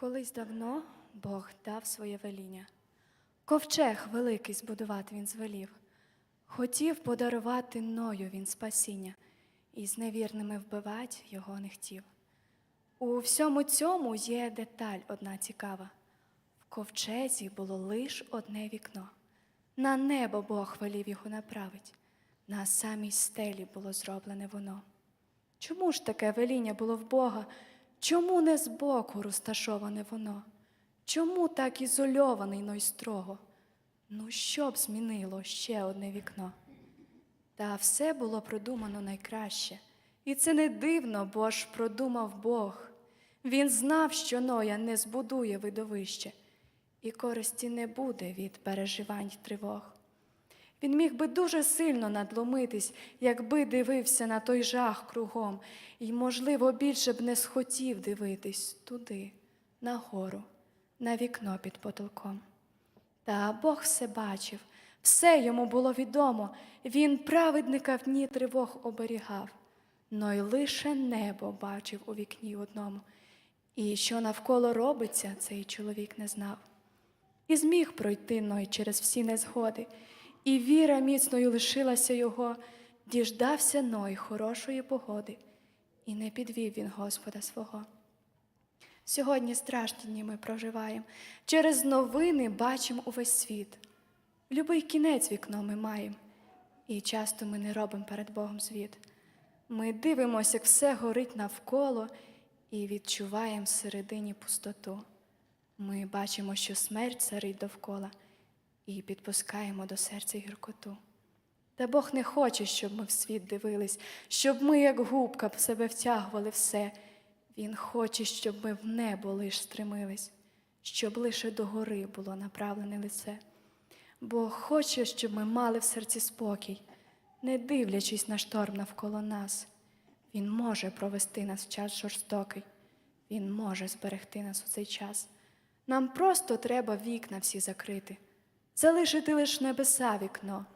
Колись давно Бог дав своє веління. Ковчег великий збудувати він звелів. Хотів подарувати ною він спасіння, і з невірними вбивать його не хотів. У всьому цьому є деталь одна цікава. В ковчезі було лиш одне вікно. На небо Бог велів його направить, на самій стелі було зроблене воно. Чому ж таке веління було в Бога? Чому не збоку розташоване воно? Чому так ізольований, но й строго? Ну, що б змінило ще одне вікно? Та все було продумано найкраще. І це не дивно, бо ж продумав Бог. Він знав, що Ноя не збудує видовище, і користі не буде від переживань тривог. Він міг би дуже сильно надломитись, якби дивився на той жах кругом, і, можливо, більше б не схотів дивитись туди, на гору, на вікно під потолком. Та Бог все бачив, все йому було відомо. Він праведника в дні тривог оберігав, но й лише небо бачив у вікні одному. І що навколо робиться, цей чоловік не знав. І зміг пройти Ной через всі незгоди, і віра міцною лишилася його, діждався Ной хорошої погоди, і не підвів він Господа свого. Сьогодні страшні дні ми проживаємо. Через новини бачимо увесь світ. Любий кінець вікно ми маємо, і часто ми не робимо перед Богом звіт. Ми дивимося, як все горить навколо, і відчуваємо всередині пустоту. Ми бачимо, що смерть царить довкола, і підпускаємо до серця гіркоту. Та Бог не хоче, щоб ми в світ дивились, щоб ми, як губка, в себе втягували все. Він хоче, щоб ми в небо лиш стремились, щоб лише до гори було направлене лице. Бог хоче, щоб ми мали в серці спокій, не дивлячись на шторм навколо нас. Він може провести нас в час жорстокий, Він може зберегти нас у цей час. Нам просто треба вікна всі закрити, залишити лише небеса вікно.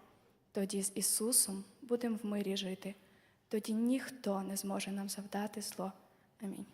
Тоді з Ісусом будемо в мирі жити, тоді ніхто не зможе нам завдати зло. Амінь.